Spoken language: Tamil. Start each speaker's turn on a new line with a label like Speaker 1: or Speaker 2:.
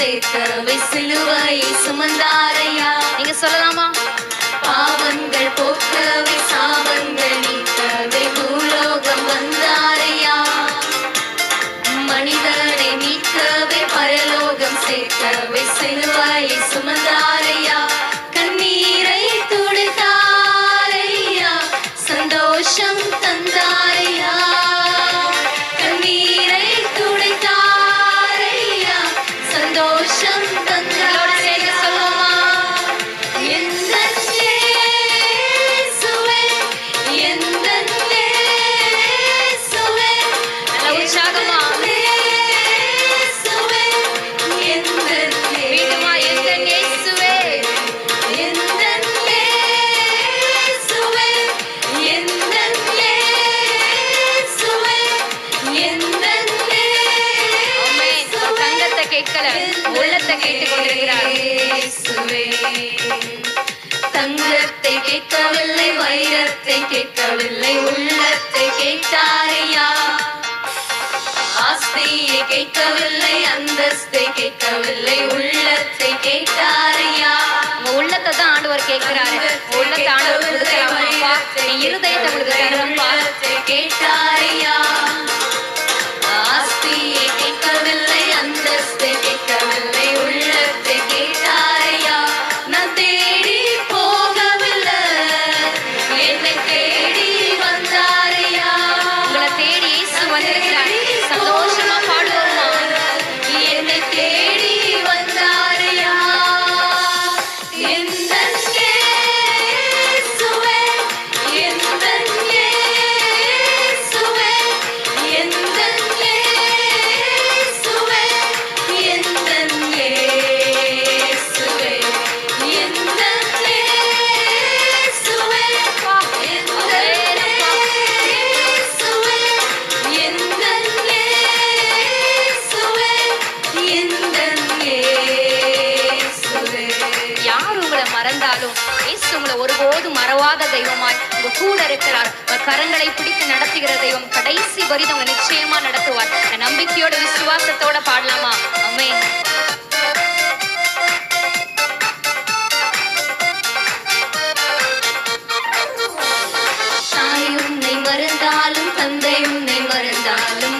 Speaker 1: சேர்த்த விசிலுவை சுமந்தாரையா?
Speaker 2: நீங்க சொல்லலாமா?
Speaker 1: பாவங்கள் போக்க தங்கத்தை கேட்கவில்லை வைரத்தை கேட்கவில்லை உள்ளத்தை கேட்டாரையா? ஆஸ்தியை கேட்கவில்லை அந்தஸ்தை கேட்கவில்லை உள்ளத்தை கேட்டாரையா?
Speaker 2: உள்ளத்தை தான் ஆண்டவர் கேட்கிறாரு. உள்ளத்தை ஆண்டவர் இருதயத்தை ஒருபோது மறவாத தெய்வமாய். உங்க கூட இருக்கிறார். கரங்களை பிடித்து நடத்துகிற தெய்வம். கடைசி வரி நிச்சயமா நடத்துவார். நம்பிக்கையோட விசுவாசத்தோட பாடலாமா?
Speaker 1: அமே மருந்தாலும் தந்தை உன்னை மருந்தாலும்